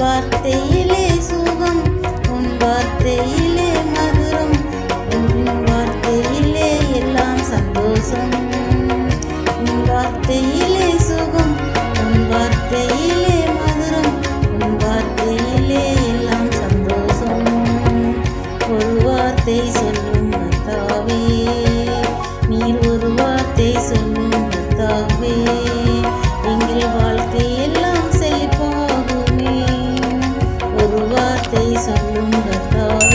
வார்த்தையிலே சுகம் உன் வார்த்தையில் வார்த்தையிலே சுகம் உன் வார்த்தையிலே மதுரம் உன் வார்த்தையிலே எல்லாம் சந்தோஷம். ஒரு வார்த்தை சொல்லும் கத்தாவே நீர் ஒரு வார்த்தை சொல்லும் கத்தாவே எங்கள் வாழ்க்கை எல்லாம் செழிப்பாகுமே. ஒரு வார்த்தை சொல்லும் கத்தாவே